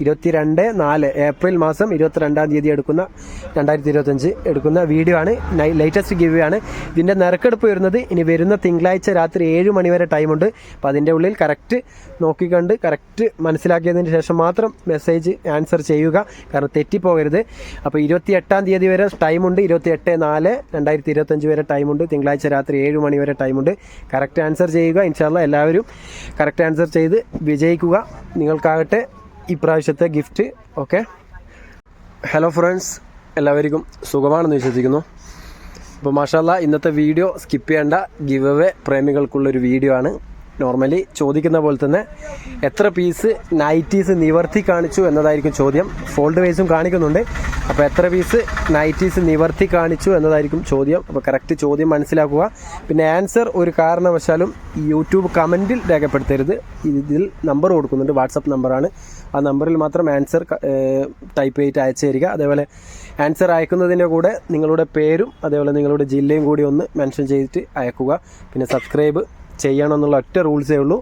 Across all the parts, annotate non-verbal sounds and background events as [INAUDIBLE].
ഇരുപത്തിരണ്ട് നാല് ഏപ്രിൽ മാസം ഇരുപത്തിരണ്ടാം തീയതി എടുക്കുന്ന രണ്ടായിരത്തി ഇരുപത്തഞ്ച് എടുക്കുന്ന വീഡിയോ ആണ്. ലേറ്റസ്റ്റ് ഗിവ് ആണ്. ഇതിന്റെ നിരക്കെടുപ്പ് വരുന്നത് ഇനി വരുന്ന തിങ്കളാഴ്ച രാത്രി ഏഴ് മണി വരെ ടൈമുണ്ട് അപ്പോൾ അതിന്റെ ഉള്ളിൽ കറക്റ്റ് നോക്കിക്കണ്ട് കറക്റ്റ് മനസ്സിലാക്കിയതിന് ശേഷം മാത്രം മെസ്സേജ് ആൻസർ ചെയ്യുക. കാരണം തെറ്റിപ്പോകരുത്. അപ്പോൾ ഇരുപത്തി എട്ടാം തീയതി വരെ ടൈമുണ്ട് ഇരുപത്തി എട്ട് നാല് രണ്ടായിരത്തി ഇരുപത്തഞ്ച് വരെ ടൈമുണ്ട് തിങ്കളാഴ്ച രാത്രി ഏഴ് മണി വരെ ടൈമുണ്ട് കറക്റ്റ് ആൻസർ ചെയ്യുക. ഇൻഷാല്ല എല്ലാവരും കറക്റ്റ് ആൻസർ ചെയ്ത് വിജയിക്കുക. നിങ്ങൾക്കാകട്ടെ ഇപ്രാവശ്യത്തെ ഗിഫ്റ്റ് ഓക്കെ ഹലോ ഫ്രണ്ട്സ് എല്ലാവർക്കും സുഖമാണെന്ന് വിശ്വസിക്കുന്നു. അപ്പോൾ മാഷാല്ല ഇന്നത്തെ വീഡിയോ സ്കിപ്പ് ചെയ്യേണ്ട ഗിവ് അവേ പ്രേമികൾക്കുള്ളൊരു വീഡിയോ ആണ്. നോർമലി ചോദിക്കുന്ന പോലെ തന്നെ എത്ര പീസ് നൈറ്റീസ് നിവർത്തി കാണിച്ചു എന്നതായിരിക്കും ചോദ്യം. ഫോൾഡ് വൈസും കാണിക്കുന്നുണ്ട്. അപ്പോൾ എത്ര പീസ് നൈറ്റീസ് നിവർത്തി കാണിച്ചു എന്നതായിരിക്കും ചോദ്യം. അപ്പോൾ കറക്റ്റ് ചോദ്യം മനസ്സിലാക്കുക. പിന്നെ ആൻസർ ഒരു കാരണവശാലും യൂട്യൂബ് കമന്റിൽ രേഖപ്പെടുത്തരുത്. ഇതിൽ നമ്പർ കൊടുക്കുന്നുണ്ട്. വാട്സപ്പ് നമ്പറാണ് ആ നമ്പറിൽ മാത്രം ആൻസർ ടൈപ്പ് ചെയ്തിട്ട് അയച്ചു തരിക. അതേപോലെ ആൻസർ അയക്കുന്നതിന്റെ കൂടെ നിങ്ങളുടെ പേരും അതേപോലെ നിങ്ങളുടെ ജില്ലയും കൂടി ഒന്ന് മെൻഷൻ ചെയ്തിട്ട് അയക്കുക. പിന്നെ സബ്സ്ക്രൈബ് ചെയ്യണം എന്നുള്ള ഒറ്റ റൂൾസേ ഉള്ളൂ.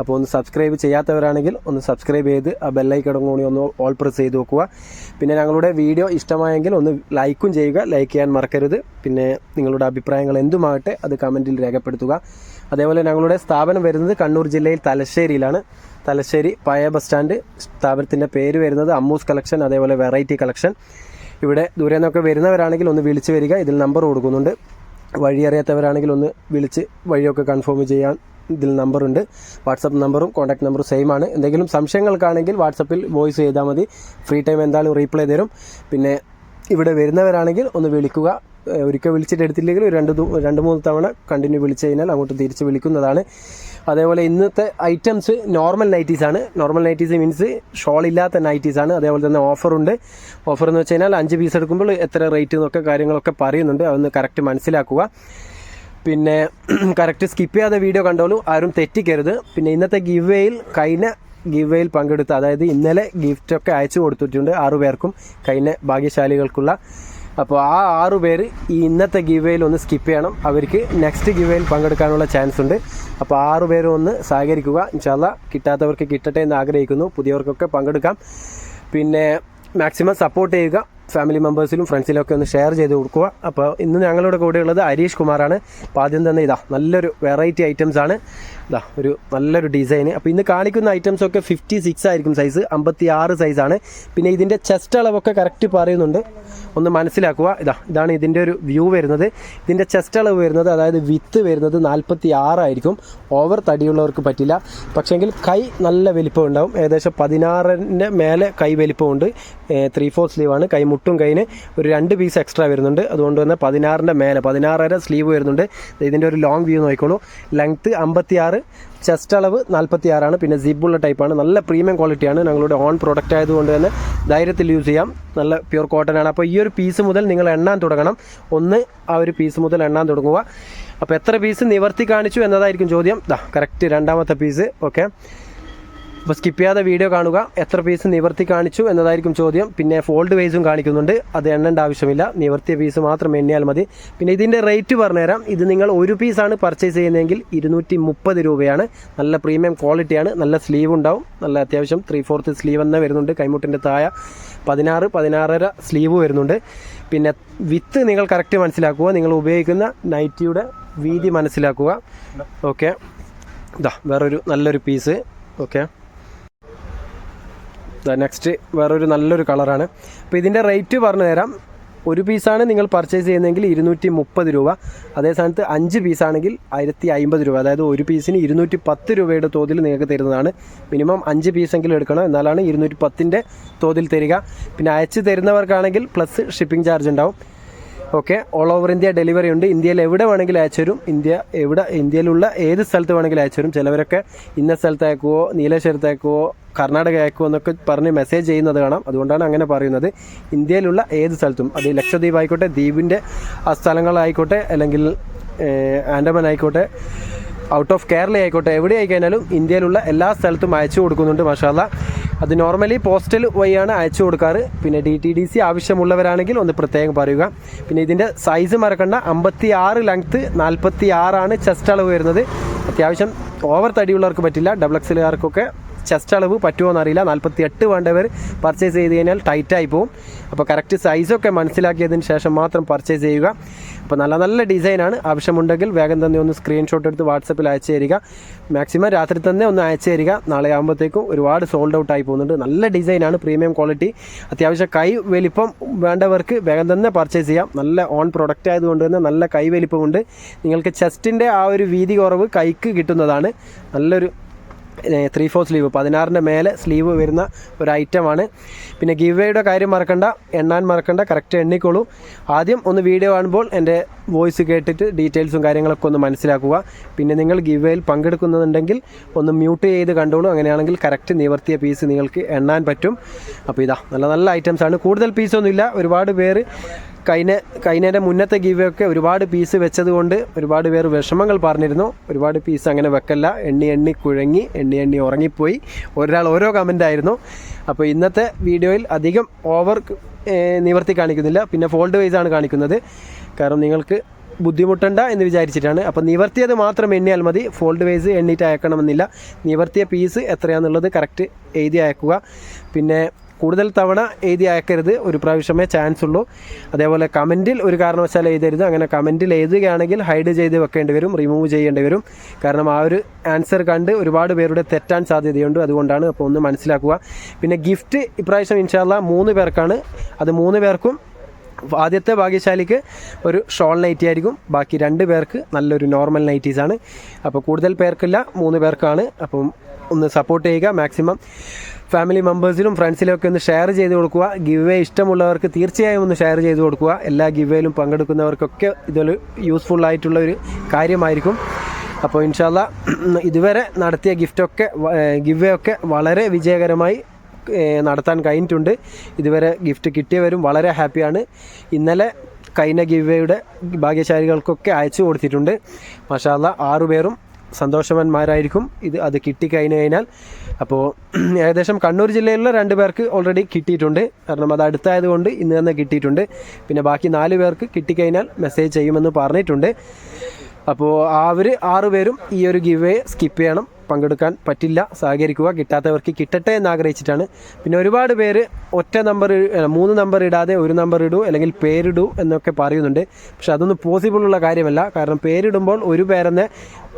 അപ്പോൾ ഒന്ന് സബ്സ്ക്രൈബ് ചെയ്യാത്തവരാണെങ്കിൽ ഒന്ന് സബ്സ്ക്രൈബ് ചെയ്ത് ആ ബെല്ലൈക്കടം കൂടി ഒന്ന് ഓൾ പ്രസ് ചെയ്ത് നോക്കുക പിന്നെ ഞങ്ങളുടെ വീഡിയോ ഇഷ്ടമായെങ്കിൽ ഒന്ന് ലൈക്കും ചെയ്യുക ലൈക്ക് ചെയ്യാൻ മറക്കരുത്. പിന്നെ നിങ്ങളുടെ അഭിപ്രായങ്ങൾ എന്തുമാകട്ടെ അത് കമന്റിൽ രേഖപ്പെടുത്തുക. അതേപോലെ ഞങ്ങളുടെ സ്ഥാപനം വരുന്നത് കണ്ണൂർ ജില്ലയിൽ തലശ്ശേരിയിലാണ്. തലശ്ശേരി പഴയ ബസ് സ്റ്റാൻഡ് സ്ഥാപനത്തിന്റെ പേര് വരുന്നത് അമ്മൂസ് കളക്ഷൻ അതേപോലെ വെറൈറ്റി കളക്ഷൻ. ഇവിടെ ദൂരെ നിന്നൊക്കെ വരുന്നവരാണെങ്കിൽ ഒന്ന് വിളിച്ചു വരിക. ഇതിൽ നമ്പർ കൊടുക്കുന്നുണ്ട്. വഴി അറിയാത്തവരാണെങ്കിൽ ഒന്ന് വിളിച്ച് വഴിയൊക്കെ കൺഫേം ചെയ്യാൻ ഇതിൽ നമ്പറുണ്ട് വാട്സപ്പ് നമ്പറും കോൺടാക്ട് നമ്പറും സെയിം ആണ്. എന്തെങ്കിലും സംശയങ്ങൾക്കാണെങ്കിൽ വാട്സപ്പിൽ വോയിസ് ചെയ്താൽ മതി. ഫ്രീ ടൈം എന്തായാലും റീപ്ലൈ തരും. പിന്നെ ഇവിടെ വരുന്നവരാണെങ്കിൽ ഒന്ന് വിളിക്കുക. ഒരിക്കൽ വിളിച്ചിട്ട് എടുത്തില്ലെങ്കിൽ രണ്ട് രണ്ട് മൂന്ന് തവണ കണ്ടിന്യൂ വിളിച്ചു കഴിഞ്ഞാൽ അങ്ങോട്ട് തിരിച്ച് വിളിക്കുന്നതാണ്. അതേപോലെ ഇന്നത്തെ ഐറ്റംസ് നോർമൽ നൈറ്റീസ് ആണ്. നോർമൽ നൈറ്റീസ് മീൻസ് ഷോൾ ഇല്ലാത്ത നൈറ്റീസ് ആണ്. അതേപോലെ തന്നെ ഓഫറുണ്ട് ഓഫർ എന്ന് വെച്ച് കഴിഞ്ഞാൽ അഞ്ച് പീസ് എടുക്കുമ്പോൾ എത്ര റേറ്റ് എന്നൊക്കെ കാര്യങ്ങളൊക്കെ പറയുന്നുണ്ട്. അതൊന്ന് കറക്റ്റ് മനസ്സിലാക്കുക. പിന്നെ [CLEARS THROAT] കറക്റ്റ് സ്കിപ്പ് ചെയ്യാതെ വീഡിയോ കണ്ടോളൂ. ആരും തെറ്റിക്കരുത്. പിന്നെ ഇന്നത്തെ ഗിവ് വേയിൽ കഴിഞ്ഞ ഗിവ് വേയിൽ പങ്കെടുത്ത അതായത് ഇന്നലെ ഗിഫ്റ്റൊക്കെ അയച്ചു കൊടുത്തിട്ടുണ്ട് ആറു പേർക്കും കഴിഞ്ഞ ഭാഗ്യശാലികൾക്കുള്ള അപ്പോൾ ആ ആറു പേര് ഈ ഇന്നത്തെ ഗിവേയിൽ വേയിൽ ഒന്ന് സ്കിപ്പ് ചെയ്യണം. അവർക്ക് നെക്സ്റ്റ് ഗിവേയിൽ വേയിൽ പങ്കെടുക്കാനുള്ള ചാൻസ് ഉണ്ട്. അപ്പോൾ ആറു പേരും ഒന്ന് സഹകരിക്കുക. ഇൻഷാല്ല കിട്ടാത്തവർക്ക് കിട്ടട്ടെ എന്ന് ആഗ്രഹിക്കുന്നു. പുതിയവർക്കൊക്കെ പങ്കെടുക്കാം. പിന്നെ മാക്സിമം സപ്പോർട്ട് ചെയ്യുക. ഫാമിലി മെമ്പേഴ്സിലും ഫ്രണ്ട്സിലും ഒക്കെ ഒന്ന് ഷെയർ ചെയ്ത് കൊടുക്കുക. അപ്പോൾ ഇന്ന് ഞങ്ങളുടെ കൂടെയുള്ളത് ഹരീഷ് കുമാറാണ്. അപ്പോൾ ആദ്യം തന്നെ ഇതാ നല്ലൊരു വെറൈറ്റി ഐറ്റംസ് ആണ്. ഇതാ ഒരു നല്ലൊരു ഡിസൈൻ അപ്പോൾ ഇന്ന് കാണിക്കുന്ന ഐറ്റംസ് ഒക്കെ ഫിഫ്റ്റി സിക്സ് ആയിരിക്കും സൈസ് അമ്പത്തി ആറ് സൈസാണ് പിന്നെ ഇതിന്റെ ചെസ്റ്റ് അളവൊക്കെ കറക്റ്റ് പറയുന്നുണ്ട്. ഒന്ന് മനസ്സിലാക്കുക. ഇതാ ഇതാണ് ഇതിന്റെ ഒരു വ്യൂ വരുന്നത്. ഇതിന്റെ ചെസ്റ്റ് അളവ് വരുന്നത് അതായത് വിത്ത് വരുന്നത് നാൽപ്പത്തി ആറായിരിക്കും ഓവർ തടിയുള്ളവർക്ക് പറ്റില്ല. പക്ഷേങ്കിൽ കൈ നല്ല വലിപ്പം ഉണ്ടാവും. ഏകദേശം പതിനാറിന്റെ മേലെ കൈ വലിപ്പമുണ്ട് ത്രീ ഫോർ സ്ലീവാണ് കൈ മുട്ടും കൈന് ഒരു രണ്ട് പീസ് എക്സ്ട്രാ വരുന്നുണ്ട്. അതുകൊണ്ട് തന്നെ പതിനാറിന്റെ മേലെ പതിനാറര സ്ലീവ് വരുന്നുണ്ട്. ഇതിന്റെ ഒരു ലോങ് വ്യൂ നോക്കിക്കോളൂ. ലെങ്ത്ത് അമ്പത്തി ആറ് ചെസ്റ്റ് അളവ് നാൽപ്പത്തി ആറാണ് പിന്നെ സിബുള്ള ടൈപ്പാണ് നല്ല പ്രീമിയം ക്വാളിറ്റിയാണ് ഞങ്ങളുടെ ഓൺ പ്രോഡക്റ്റ് ആയതുകൊണ്ട് തന്നെ ധൈര്യത്തിൽ യൂസ് ചെയ്യാം. നല്ല പ്യൂർ കോട്ടൺ ആണ്. അപ്പോൾ ഈ ഒരു പീസ് മുതൽ നിങ്ങൾ എണ്ണാൻ തുടങ്ങണം. ഒന്ന് ആ ഒരു പീസ് മുതൽ എണ്ണാൻ തുടങ്ങുക. അപ്പോൾ എത്ര പീസ് നിവർത്തി കാണിച്ചു എന്നതായിരിക്കും ചോദ്യം. ദാ കറക്റ്റ് രണ്ടാമത്തെ പീസ് ഓക്കെ അപ്പോൾ സ്കിപ്പ് ചെയ്യാതെ വീഡിയോ കാണുക. എത്ര പീസ് നിവർത്തി കാണിച്ചു എന്നതായിരിക്കും ചോദ്യം. പിന്നെ ഫോൾഡ് വൈസും കാണിക്കുന്നുണ്ട്. അത് എണ്ണേണ്ട ആവശ്യമില്ല. നിവർത്തിയ പീസ് മാത്രം എണ്ണിയാൽ മതി. പിന്നെ ഇതിന്റെ റേറ്റ് പറഞ്ഞുതരാം. ഇത് നിങ്ങൾ ഒരു പീസാണ് പർച്ചേസ് ചെയ്യുന്നതെങ്കിൽ ഇരുന്നൂറ്റി മുപ്പത് രൂപയാണ്. നല്ല പ്രീമിയം ക്വാളിറ്റിയാണ് നല്ല സ്ലീവ് ഉണ്ടാവും. നല്ല അത്യാവശ്യം ത്രീ ഫോർത്ത് സ്ലീവ് തന്നെ വരുന്നുണ്ട്. കൈമുട്ടിന്റെ താഴെ പതിനാറ് പതിനാറര സ്ലീവ് വരുന്നുണ്ട്. പിന്നെ വിത്ത് നിങ്ങൾ കറക്റ്റ് മനസ്സിലാക്കുക. നിങ്ങൾ ഉപയോഗിക്കുന്ന നൈറ്റിയുടെ വീതി മനസ്സിലാക്കുക. ഓക്കെ ഇതാ വേറൊരു നല്ലൊരു പീസ് ഓക്കെ നെക്സ്റ്റ് വേറൊരു നല്ലൊരു കളറാണ്. അപ്പോൾ ഇതിന്റെ റേറ്റ് പറഞ്ഞു തരാം. ഒരു പീസാണ് നിങ്ങൾ പർച്ചേസ് ചെയ്യുന്നതെങ്കിൽ ഇരുന്നൂറ്റി മുപ്പത് രൂപ. അതേ സ്ഥാനത്ത് അഞ്ച് പീസാണെങ്കിൽ ആയിരത്തി അമ്പത് രൂപ. അതായത് ഒരു പീസിന് ഇരുന്നൂറ്റി പത്ത് രൂപയുടെ തോതിൽ നിങ്ങൾക്ക് തരുന്നതാണ്. മിനിമം അഞ്ച് പീസെങ്കിലും എടുക്കണം. എന്നാലാണ് ഇരുന്നൂറ്റി പത്തിന്റെ തോതിൽ തരിക. പിന്നെ അയച്ച് തരുന്നവർക്കാണെങ്കിൽ പ്ലസ് ഷിപ്പിംഗ് ചാർജ് ഉണ്ടാവും. Okay all over India delivery ഉണ്ട്. ഇന്ത്യയിൽ എവിടെ വേണമെങ്കിലും അയച്ചു തരും ഇന്ത്യ എവിടെ ഇന്ത്യയിലുള്ള ഏത് സ്ഥലത്ത് വേണമെങ്കിലും അയച്ചു തരും ചിലവരൊക്കെ ഇന്ന സ്ഥലത്ത് അയക്കുവോ നീലേശ്വരത്ത് അയക്കുവോ കർണാടക അയക്കുമോ എന്നൊക്കെ പറഞ്ഞ് മെസ്സേജ് ചെയ്യുന്നത് കാണാം. അതുകൊണ്ടാണ് അങ്ങനെ പറയുന്നത്. ഇന്ത്യയിലുള്ള ഏത് സ്ഥലത്തും അത് ലക്ഷദ്വീപ് ആയിക്കോട്ടെ ദ്വീപിന്റെ ആ സ്ഥലങ്ങളായിക്കോട്ടെ അല്ലെങ്കിൽ ആൻഡമാൻ ആയിക്കോട്ടെ ഔട്ട് ഓഫ് കേരള ആയിക്കോട്ടെ എവിടെ ആയിക്കഴിഞ്ഞാലും ഇന്ത്യയിലുള്ള എല്ലാ സ്ഥലത്തും അയച്ചു കൊടുക്കുന്നുണ്ട് മഷാല അത് നോർമലി പോസ്റ്റൽ വഴിയാണ് അയച്ചു കൊടുക്കാറ്. പിന്നെ ഡി ടി ഡി സി ആവശ്യമുള്ളവരാണെങ്കിൽ ഒന്ന് പ്രത്യേകം പറയുക. പിന്നെ ഇതിന്റെ സൈസ് മറക്കണ്ട. അമ്പത്തി ആറ് ലെങ്ത്ത് നാൽപ്പത്തി ആറാണ് ചെസ്റ്റ് അളവ് വരുന്നത്. അത്യാവശ്യം ഓവർ തടിയുള്ളവർക്ക് പറ്റില്ല. ഡബിൾ എക്സലുകാർക്കൊക്കെ ചെസ്റ്റ് അളവ് പറ്റുമോ എന്നറിയില്ല നാൽപ്പത്തി എട്ട് വേണ്ടവർ പർച്ചേസ് ചെയ്ത് കഴിഞ്ഞാൽ ടൈറ്റായി പോകും അപ്പോൾ കറക്റ്റ് സൈസൊക്കെ മനസ്സിലാക്കിയതിന് ശേഷം മാത്രം പർച്ചേസ് ചെയ്യുക. അപ്പോൾ നല്ല നല്ല ഡിസൈനാണ് ആവശ്യമുണ്ടെങ്കിൽ വേഗം തന്നെ ഒന്ന് സ്ക്രീൻഷോട്ട് എടുത്ത് വാട്സപ്പിൽ അയച്ചു തരിക. മാക്സിമം രാത്രി തന്നെ ഒന്ന് അയച്ചു തരിക. നാളെ ആകുമ്പോഴത്തേക്കും ഒരുപാട് സോൾഡ് ഔട്ട് ആയി പോകുന്നുണ്ട്. നല്ല ഡിസൈനാണ് പ്രീമിയം ക്വാളിറ്റി അത്യാവശ്യം കൈ വലിപ്പം വേണ്ടവർക്ക് വേഗം തന്നെ പർച്ചേസ് ചെയ്യാം. നല്ല ഓൺ പ്രൊഡക്റ്റ് ആയതുകൊണ്ട് തന്നെ നല്ല കൈ വലിപ്പമുണ്ട്. നിങ്ങൾക്ക് ചെസ്റ്റിന്റെ ആ ഒരു വീതി കുറവ് കൈക്ക് കിട്ടുന്നതാണ്. നല്ലൊരു ത്രീ ഫോർ സ്ലീവ് പതിനാറിന്റെ മേലെ സ്ലീവ് വരുന്ന ഒരു ഐറ്റമാണ് പിന്നെ ഗിവേയുടെ കാര്യം മറക്കണ്ട. എണ്ണാൻ മറക്കണ്ട. കറക്റ്റ് എണ്ണിക്കോളൂ ആദ്യം ഒന്ന് വീഡിയോ കാണുമ്പോൾ എന്റെ വോയിസ് കേട്ടിട്ട് ഡീറ്റെയിൽസും കാര്യങ്ങളൊക്കെ ഒന്ന് മനസ്സിലാക്കുക. പിന്നെ നിങ്ങൾ ഗിവേയിൽ പങ്കെടുക്കുന്നുണ്ടെങ്കിൽ ഒന്ന് മ്യൂട്ട് ചെയ്ത് കണ്ടോളൂ. അങ്ങനെയാണെങ്കിൽ കറക്റ്റ് നിവർത്തിയ പീസ് നിങ്ങൾക്ക് എണ്ണാൻ പറ്റും. അപ്പോൾ ഇതാ നല്ല നല്ല ഐറ്റംസ് ആണ്. കൂടുതൽ പീസൊന്നുമില്ല ഒരുപാട് പേര് കഴിഞ്ഞ കൈനേന്റെ മുന്നത്തെ ഗീവ് ഒക്കെ ഒരുപാട് പീസ് വെച്ചതുകൊണ്ട് ഒരുപാട് പേർ വിഷമങ്ങൾ പറഞ്ഞിരുന്നു. ഒരുപാട് പീസ് അങ്ങനെ വെക്കല്ല. എണ്ണി എണ്ണി കുഴങ്ങി എണ്ണി എണ്ണി ഉറങ്ങിപ്പോയി. ഒരാൾ ഓരോ കമന്റ് ആയിരുന്നു. അപ്പോൾ ഇന്നത്തെ വീഡിയോയിൽ അധികം ഓവർ നിവർത്തി കാണിക്കുന്നില്ല. പിന്നെ ഫോൾഡ് വൈസ് ആണ് കാണിക്കുന്നത്. കാരണം നിങ്ങൾക്ക് ബുദ്ധിമുട്ടണ്ട എന്ന് വിചാരിച്ചിട്ടാണ്. അപ്പോൾ നിവർത്തിയത് മാത്രം എണ്ണിയാൽ മതി. ഫോൾഡ് വൈസ് എണ്ണിയിട്ട് അയക്കണമെന്നില്ല. നിവർത്തിയ പീസ് എത്രയാണെന്നുള്ളത് കറക്റ്റ് എഴുതി അയക്കുക. പിന്നെ കൂടുതൽ തവണ എഴുതി അയക്കരുത്. ഒരു പ്രാവശ്യമേ ചാൻസ് ഉള്ളൂ. അതേപോലെ കമന്റിൽ ഒരു കാരണവശാലും എഴുതരുത്. അങ്ങനെ കമന്റിൽ എഴുതുകയാണെങ്കിൽ ഹൈഡ് ചെയ്ത് വെക്കേണ്ടി വരും റിമൂവ് ചെയ്യേണ്ടി വരും. കാരണം ആ ഒരു ആൻസർ കണ്ട് ഒരുപാട് പേരുടെ തെറ്റാൻ സാധ്യതയുണ്ട്. അതുകൊണ്ടാണ് അപ്പോൾ ഒന്ന് മനസ്സിലാക്കുക. പിന്നെ ഗിഫ്റ്റ് ഇപ്രാവശ്യം ഇൻഷാല്ല മൂന്ന് പേർക്കാണ്. അത് മൂന്ന് പേർക്കും ആദ്യത്തെ ഭാഗ്യശാലിക്ക് ഒരു ഷോൾ നൈറ്റി ആയിരിക്കും. ബാക്കി രണ്ട് പേർക്ക് നല്ലൊരു നോർമൽ നൈറ്റീസാണ് അപ്പോൾ കൂടുതൽ പേർക്കില്ല മൂന്ന് പേർക്കാണ്. അപ്പം ഒന്ന് സപ്പോർട്ട് ചെയ്യുക. മാക്സിമം ഫാമിലി മെമ്പേഴ്സിലും ഫ്രണ്ട്സിലും ഒക്കെ ഒന്ന് ഷെയർ ചെയ്ത് കൊടുക്കുക. ഗിവ് ഇഷ്ടമുള്ളവർക്ക് തീർച്ചയായും ഒന്ന് ഷെയർ ചെയ്ത് കൊടുക്കുക. എല്ലാ ഗിവ് വേയിലും പങ്കെടുക്കുന്നവർക്കൊക്കെ ഇതൊരു യൂസ്ഫുൾ ആയിട്ടുള്ള ഒരു കാര്യമായിരിക്കും. അപ്പോൾ ഇൻഷാല്ല ഇതുവരെ നടത്തിയ ഗിഫ്റ്റൊക്കെ ഗിവ് ഒക്കെ വളരെ വിജയകരമായി നടത്താൻ കഴിഞ്ഞിട്ടുണ്ട്. ഇതുവരെ ഗിഫ്റ്റ് കിട്ടിയവരും വളരെ ഹാപ്പിയാണ് ഇന്നലെ കൈന ഗിവേയുടെ ഭാഗ്യശാലികൾക്കൊക്കെ അയച്ചു കൊടുത്തിട്ടുണ്ട്. മഷാല്ല ആറുപേരും സന്തോഷവാന്മാരായിരിക്കും. ഇത് അത് കിട്ടിക്കഴിഞ്ഞു കഴിഞ്ഞാൽ അപ്പോൾ [CLEARS THROAT] ഏകദേശം കണ്ണൂർ ജില്ലയിലുള്ള രണ്ട് പേർക്ക് ഓൾറെഡി കിട്ടിയിട്ടുണ്ട്. കാരണം അത് അടുത്തായതുകൊണ്ട് ഇന്ന് തന്നെ കിട്ടിയിട്ടുണ്ട്. പിന്നെ ബാക്കി നാല് പേർക്ക് കിട്ടിക്കഴിഞ്ഞാൽ മെസ്സേജ് ചെയ്യുമെന്ന് പറഞ്ഞിട്ടുണ്ട്. അപ്പോൾ അവർ ആറുപേരും ഈ ഒരു ഗിവ് സ്കിപ്പ് ചെയ്യണം. പങ്കെടുക്കാൻ പറ്റില്ല സഹകരിക്കുക കിട്ടാത്തവർക്ക് കിട്ടട്ടെ എന്ന് ആഗ്രഹിച്ചിട്ടാണ്. പിന്നെ ഒരുപാട് പേര് ഒറ്റ നമ്പർ മൂന്ന് നമ്പർ ഇടാതെ ഒരു നമ്പർ ഇടൂ അല്ലെങ്കിൽ പേരിടൂ എന്നൊക്കെ പറയുന്നുണ്ട്. പക്ഷെ അതൊന്നും പോസിബിൾ ഉള്ള കാര്യമല്ല. കാരണം പേരിടുമ്പോൾ ഒരു പേരെന്നെ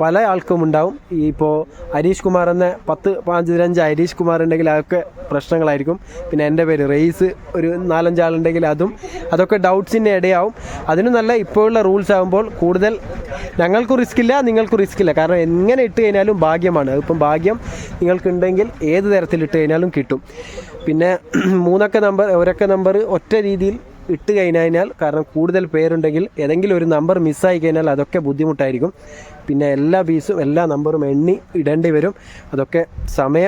പല ആൾക്കും ഉണ്ടാവും. ഇപ്പോൾ ഹരീഷ് കുമാർ എന്ന പത്ത് പതിനഞ്ച് ഹരീഷ് കുമാർ ഉണ്ടെങ്കിൽ അതൊക്കെ പ്രശ്നങ്ങളായിരിക്കും. പിന്നെ എന്റെ പേര് റേസ് ഒരു നാലഞ്ചാളുണ്ടെങ്കിൽ അതും. അതൊക്കെ ഡൗട്ട്സിന്റെ ഇടയാവും. അതിനും നല്ല ഇപ്പോഴുള്ള റൂൾസ് ആകുമ്പോൾ കൂടുതൽ ഞങ്ങൾക്കും റിസ്ക് ഇല്ല നിങ്ങൾക്കും റിസ്ക് ഇല്ല. കാരണം എങ്ങനെ ഇട്ട് കഴിഞ്ഞാലും ഭാഗ്യമാണ്. അതിപ്പം ഭാഗ്യം നിങ്ങൾക്കുണ്ടെങ്കിൽ ഏത് തരത്തിൽ ഇട്ട് കഴിഞ്ഞാലും കിട്ടും. പിന്നെ മൂന്നൊക്കെ നമ്പർ ഒരൊക്കെ നമ്പർ ഒറ്റ രീതിയിൽ ഇട്ട് കഴിഞ്ഞാൽ കാരണം കൂടുതൽ പേരുണ്ടെങ്കിൽ ഏതെങ്കിലും ഒരു നമ്പർ മിസ്സായി കഴിഞ്ഞാൽ അതൊക്കെ ബുദ്ധിമുട്ടായിരിക്കും. പിന്നെ എല്ലാ പീസും എല്ലാ നമ്പറും എണ്ണി ഇടേണ്ടി വരും. അതൊക്കെ സമയ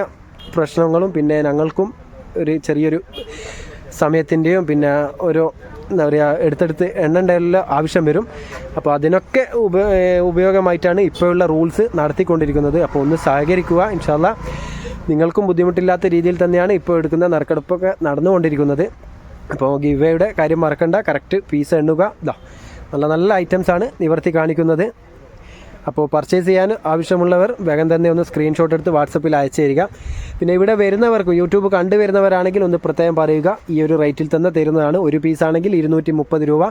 പ്രശ്നങ്ങളും പിന്നെ ഞങ്ങൾക്കും ഒരു ചെറിയൊരു സമയത്തിന്റെയും പിന്നെ ഒരു എന്താ പറയുക എടുത്തെടുത്ത് എണ്ണേണ്ട ആവശ്യം വരും. അപ്പോൾ അതിനൊക്കെ ഉപ ഉപയോഗമായിട്ടാണ് ഇപ്പോഴുള്ള റൂൾസ് നടത്തിക്കൊണ്ടിരിക്കുന്നത്. അപ്പോൾ ഒന്ന് സഹകരിക്കുക ഇൻഷാല്ല നിങ്ങൾക്കും ബുദ്ധിമുട്ടില്ലാത്ത രീതിയിൽ തന്നെയാണ് ഇപ്പോൾ എടുക്കുന്ന നറുക്കെടുപ്പൊക്കെ നടന്നുകൊണ്ടിരിക്കുന്നത്. അപ്പോൾ ഗിവേയുടെ കാര്യം മറക്കണ്ട. കറക്റ്റ് പീസ് എണ്ണുക. ഇതാ നല്ല നല്ല ഐറ്റംസാണ് നിവർത്തി കാണിക്കുന്നത്. അപ്പോൾ പർച്ചേസ് ചെയ്യാൻ ആവശ്യമുള്ളവർ വേഗം തന്നെ ഒന്ന് സ്ക്രീൻഷോട്ട് എടുത്ത് വാട്സപ്പിൽ അയച്ചു തരിക. പിന്നെ ഇവിടെ വരുന്നവർക്ക് യൂട്യൂബ് കണ്ടുവരുന്നവരാണെങ്കിൽ ഒന്ന് പ്രത്യേകം പറയുക ഈ ഒരു റേറ്റിൽ തന്നെ തരുന്നതാണ്. ഒരു പീസ് ആണെങ്കിൽ ഇരുന്നൂറ്റി മുപ്പത് രൂപ.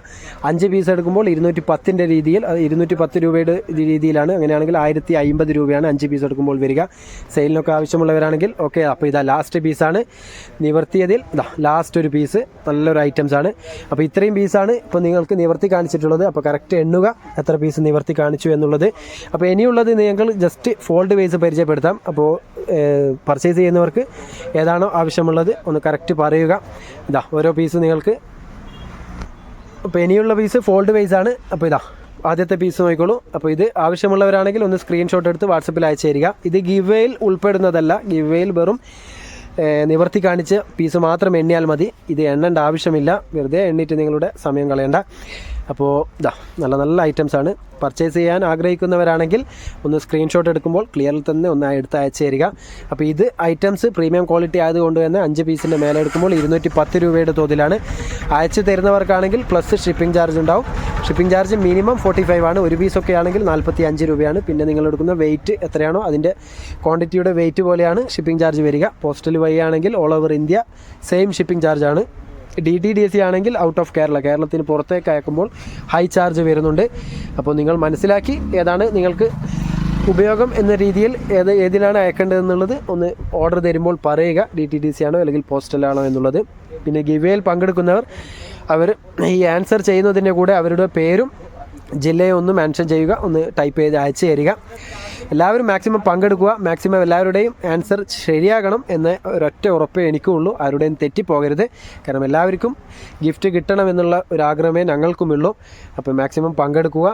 അഞ്ച് പീസ് എടുക്കുമ്പോൾ ഇരുന്നൂറ്റി പത്തിന്റെ രീതിയിൽ ഇരുന്നൂറ്റി പത്ത് രൂപയുടെ രീതിയിലാണ്. അങ്ങനെയാണെങ്കിൽ ആയിരത്തി അമ്പത് രൂപയാണ് അഞ്ച് പീസ് എടുക്കുമ്പോൾ വരിക. സെയിലിനൊക്കെ ആവശ്യമുള്ളവരാണെങ്കിൽ ഓക്കെ അപ്പോൾ ഇതാ ലാസ്റ്റ് പീസാണ് നിവർത്തിയതിൽ ഇതാ ലാസ്റ്റ് ഒരു പീസ് നല്ലൊരു ഐറ്റംസ് ആണ്. അപ്പോൾ ഇത്രയും പീസാണ് ഇപ്പോൾ നിങ്ങൾക്ക് നിവർത്തി കാണിച്ചിട്ടുള്ളത്. അപ്പോൾ കറക്റ്റ് എണ്ണുക എത്ര പീസ് നിവർത്തി കാണിച്ചു എന്നുള്ളത്. അപ്പോൾ ഇനിയുള്ളത് നിങ്ങൾ ജസ്റ്റ് ഫോൾഡ് വൈസ് പരിചയപ്പെടുത്താം. അപ്പോൾ പർച്ചേസ് ചെയ്യുന്നവർക്ക് ഏതാണോ ആവശ്യമുള്ളത് ഒന്ന് കറക്റ്റ് പറയുക. ഇതാ ഓരോ പീസ് നിങ്ങൾക്ക്. അപ്പോൾ ഇനിയുള്ള പീസ് ഫോൾഡ് വൈസ് ആണ്. അപ്പോൾ ഇതാ ആദ്യത്തെ പീസ് നോക്കിക്കോളൂ. അപ്പോൾ ഇത് ആവശ്യമുള്ളവരാണെങ്കിൽ ഒന്ന് സ്ക്രീൻഷോട്ട് എടുത്ത് വാട്സപ്പിൽ അയച്ചു തരിക. ഇത് ഗിവേയിൽ ഉൾപ്പെടുന്നതല്ല. ഗിവേയിൽ വെറും നിവർത്തി കാണിച്ച് പീസ് മാത്രം എണ്ണിയാൽ മതി. ഇത് എണ്ണേണ്ട ആവശ്യമില്ല. വെറുതെ എണ്ണിയിട്ട് നിങ്ങളുടെ സമയം കളയണ്ട. അപ്പോൾ ഇതാ നല്ല നല്ല ഐറ്റംസാണ് പർച്ചേസ് ചെയ്യാൻ ആഗ്രഹിക്കുന്നവരാണെങ്കിൽ ഒന്ന് സ്ക്രീൻഷോട്ട് എടുക്കുമ്പോൾ ക്ലിയറിൽ തന്നെ ഒന്ന് എടുത്ത് അയച്ചു തരിക. അപ്പോൾ ഇത് ഐറ്റംസ് പ്രീമിയം ക്വാളിറ്റി ആയതുകൊണ്ട് തന്നെ അഞ്ച് പീസിന്റെ മേലെ എടുക്കുമ്പോൾ ഇരുന്നൂറ്റി പത്ത് രൂപയുടെ തോതിലാണ്. അയച്ചു തരുന്നവർക്കാണെങ്കിൽ പ്ലസ് ഷിപ്പിംഗ് ചാർജ് ഉണ്ടാവും. Shipping charge minimum forty five ആണ്. ഒരു പീസൊക്കെ ആണെങ്കിൽ നാൽപ്പത്തി അഞ്ച് രൂപയാണ്. പിന്നെ നിങ്ങൾ എടുക്കുന്ന വെയിറ്റ് എത്രയാണോ അതിന്റെ ക്വാണ്ടിറ്റിയുടെ വെയിറ്റ് പോലെയാണ് ഷിപ്പിംഗ് ചാർജ് വരിക. പോസ്റ്റൽ വഴി ആണെങ്കിൽ all over India same shipping ചാർജാണ് D T D C ആണെങ്കിൽ ഔട്ട് ഓഫ് കേരള കേരളത്തിന് പുറത്തേക്ക് അയക്കുമ്പോൾ ഹൈ ചാർജ് വരുന്നുണ്ട്. അപ്പോൾ നിങ്ങൾ മനസ്സിലാക്കി ഏതാണ് നിങ്ങൾക്ക് ഉപയോഗം എന്ന രീതിയിൽ ഏത് ഏതിലാണ് അയക്കേണ്ടതെന്നുള്ളത് ഒന്ന് ഓർഡർ തരുമ്പോൾ പറയുക. ഡി ടി ഡി സി ആണോ അല്ലെങ്കിൽ പോസ്റ്റലാണോ എന്നുള്ളത്. പിന്നെ ഗിവേയിൽ പങ്കെടുക്കുന്നവർ അവർ ഈ ആൻസർ ചെയ്യുന്നതിന്റെ കൂടെ അവരുടെ പേരും ജില്ലയെ ഒന്ന് മെൻഷൻ ചെയ്യുക. ഒന്ന് ടൈപ്പ് ചെയ്ത് അയച്ചു തരിക. എല്ലാവരും മാക്സിമം പങ്കെടുക്കുക മാക്സിമം എല്ലാവരുടെയും ആൻസർ ശരിയാകണം എന്ന ഒരൊറ്റ ഉറപ്പേ എനിക്കുള്ളൂ. ആരുടെയും തെറ്റിപ്പോകരുത് കാരണം എല്ലാവർക്കും ഗിഫ്റ്റ് കിട്ടണമെന്നുള്ള ഒരു ആഗ്രഹമേ ഞങ്ങൾക്കുമുള്ളൂ. അപ്പോൾ മാക്സിമം പങ്കെടുക്കുക.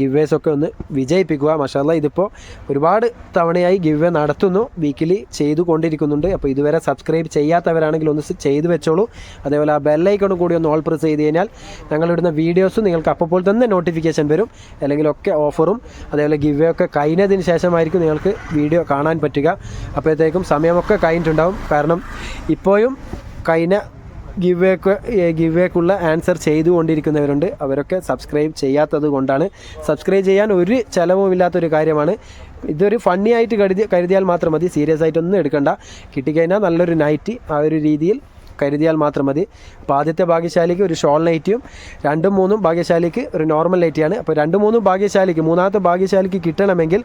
ഗിവേസ് ഒക്കെ ഒന്ന് വിജയിപ്പിക്കുക. മഷാല്ല ഇതിപ്പോൾ ഒരുപാട് തവണയായി ഗിവേ നടത്തുന്നു. വീക്കിലി ചെയ്തു കൊണ്ടിരിക്കുന്നുണ്ട്. അപ്പോൾ ഇതുവരെ സബ്സ്ക്രൈബ് ചെയ്യാത്തവരാണെങ്കിൽ ഒന്ന് ചെയ്തു വെച്ചോളൂ. അതേപോലെ ആ ബെല്ലൈക്കണും കൂടി ഒന്ന് ഓൾ പ്രസ് ചെയ്ത് കഴിഞ്ഞാൽ ഞങ്ങളിടുന്ന വീഡിയോസ് നിങ്ങൾക്ക് അപ്പോൾ തന്നെ നോട്ടിഫിക്കേഷൻ വരും. അല്ലെങ്കിൽ ഒക്കെ ഓഫറും അതേപോലെ ഗിവേ ഒക്കെ കഴിഞ്ഞതിന് ശേഷമായിരിക്കും നിങ്ങൾക്ക് വീഡിയോ കാണാൻ പറ്റുക. അപ്പോഴത്തേക്കും സമയമൊക്കെ കഴിഞ്ഞിട്ടുണ്ടാവും. കാരണം ഇപ്പോഴും കഴിഞ്ഞ ഗിവേക്ക് ഗിവേക്കുള്ള ആൻസർ ചെയ്തുകൊണ്ടിരിക്കുന്നവരുണ്ട്. അവരൊക്കെ സബ്സ്ക്രൈബ് ചെയ്യാത്തത് കൊണ്ടാണ്. സബ്സ്ക്രൈബ് ചെയ്യാൻ ഒരു ചിലവുമില്ലാത്തൊരു കാര്യമാണ്. ഇതൊരു ഫണ്ണി ആയിട്ട് കരുതി കരുതിയാൽ മാത്രം മതി. സീരിയസ് ആയിട്ടൊന്നും എടുക്കണ്ട. കിട്ടിക്കഴിഞ്ഞാൽ നല്ലൊരു നൈറ്റ് ആ ഒരു രീതിയിൽ കരുതിയാൽ മാത്രം മതി. അപ്പോൾ ആദ്യത്തെ ഭാഗ്യശാലിക്ക് ഒരു ഷോൾ നൈറ്റിയും രണ്ടും മൂന്നും ഭാഗ്യശാലിക്ക് ഒരു നോർമൽ നൈറ്റിയാണ്. അപ്പോൾ രണ്ടും മൂന്നും ഭാഗ്യശാലിക്ക് മൂന്നാമത്തെ ഭാഗ്യശാലിക്ക് കിട്ടണമെങ്കിൽ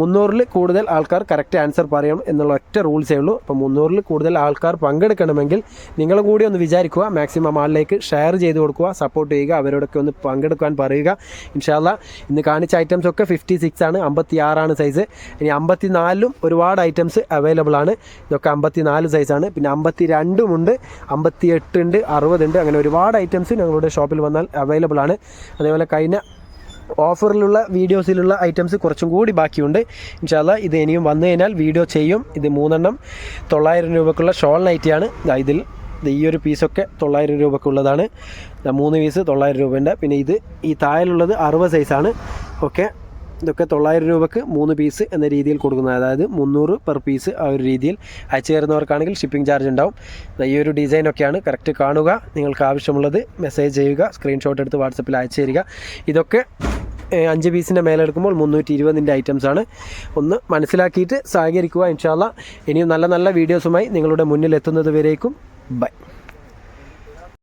മുന്നൂറിൽ കൂടുതൽ ആൾക്കാർ കറക്റ്റ് ആൻസർ പറയണം എന്നുള്ള ഒറ്റ റൂൾസേ ഉള്ളൂ. അപ്പോൾ മുന്നൂറിൽ കൂടുതൽ ആൾക്കാർ പങ്കെടുക്കണമെങ്കിൽ നിങ്ങൾ കൂടി ഒന്ന് വിചാരിക്കുക മാക്സിമം ആളിലേക്ക് ഷെയർ ചെയ്ത് കൊടുക്കുക സപ്പോർട്ട് ചെയ്യുക അവരോടൊക്കെ ഒന്ന് പങ്കെടുക്കാൻ പറയുക. ഇൻഷാല്ല ഇന്ന് കാണിച്ച ഐറ്റംസ് ഒക്കെ ഫിഫ്റ്റി സിക്സ് ആണ് അമ്പത്തി ആറാണ് സൈസ് ഇനി അമ്പത്തി നാലിലും ഒരുപാട് ഐറ്റംസ് അവൈലബിൾ ആണ്. ഇതൊക്കെ അമ്പത്തി നാല് സൈസാണ് പിന്നെ അമ്പത്തി രണ്ടും ഉണ്ട് അമ്പത്തി എട്ട് ഉണ്ട് അറുപതുണ്ട് അങ്ങനെ ഒരുപാട് ഐറ്റംസ് ഞങ്ങളുടെ ഷോപ്പിൽ വന്നാൽ അവൈലബിൾ ആണ്. അതേപോലെ കഴിഞ്ഞ ഓഫറിലുള്ള വീഡിയോസിലുള്ള ഐറ്റംസ് കുറച്ചും കൂടി ബാക്കിയുണ്ട്. ഇൻഷാല്ല ഇത് ഇനിയും വന്നു കഴിഞ്ഞാൽ വീഡിയോ ചെയ്യും. ഇത് മൂന്നെണ്ണം തൊള്ളായിരം രൂപക്കുള്ള ഷോൾ നൈറ്റിയാണ് ഇതിൽ ഈ ഒരു പീസൊക്കെ തൊള്ളായിരം രൂപക്കുള്ളതാണ്. മൂന്ന് പീസ് തൊള്ളായിരം രൂപേന്റെ പിന്നെ ഇത് ഈ താഴെയുള്ളത് അറുപത് സൈസാണ് ഓക്കെ ഇതൊക്കെ തൊള്ളായിരം രൂപക്ക് മൂന്ന് പീസ് എന്ന രീതിയിൽ കൊടുക്കുന്നത്. അതായത് മുന്നൂറ് പെർ പീസ് ആ ഒരു രീതിയിൽ അയച്ചു തരുന്നവർക്കാണെങ്കിൽ ഷിപ്പിംഗ് ചാർജ് ഉണ്ടാവും. ഈ ഒരു ഡിസൈനൊക്കെയാണ് കറക്റ്റ് കാണുക. നിങ്ങൾക്ക് ആവശ്യമുള്ളത് മെസ്സേജ് ചെയ്യുക സ്ക്രീൻഷോട്ട് എടുത്ത് വാട്സപ്പിൽ അയച്ചു തരിക. ഇതൊക്കെ അഞ്ച് പീസിന്റെ മേലെടുക്കുമ്പോൾ മുന്നൂറ്റി ഇരുപതിന്റെ ഐറ്റംസ് ആണ്. ഒന്ന് മനസ്സിലാക്കിയിട്ട് സഹകരിക്കുക ഇൻഷാല്ല ഇനിയും നല്ല നല്ല വീഡിയോസുമായി നിങ്ങളുടെ മുന്നിൽ എത്തുന്നത് വരേക്കും. ബൈ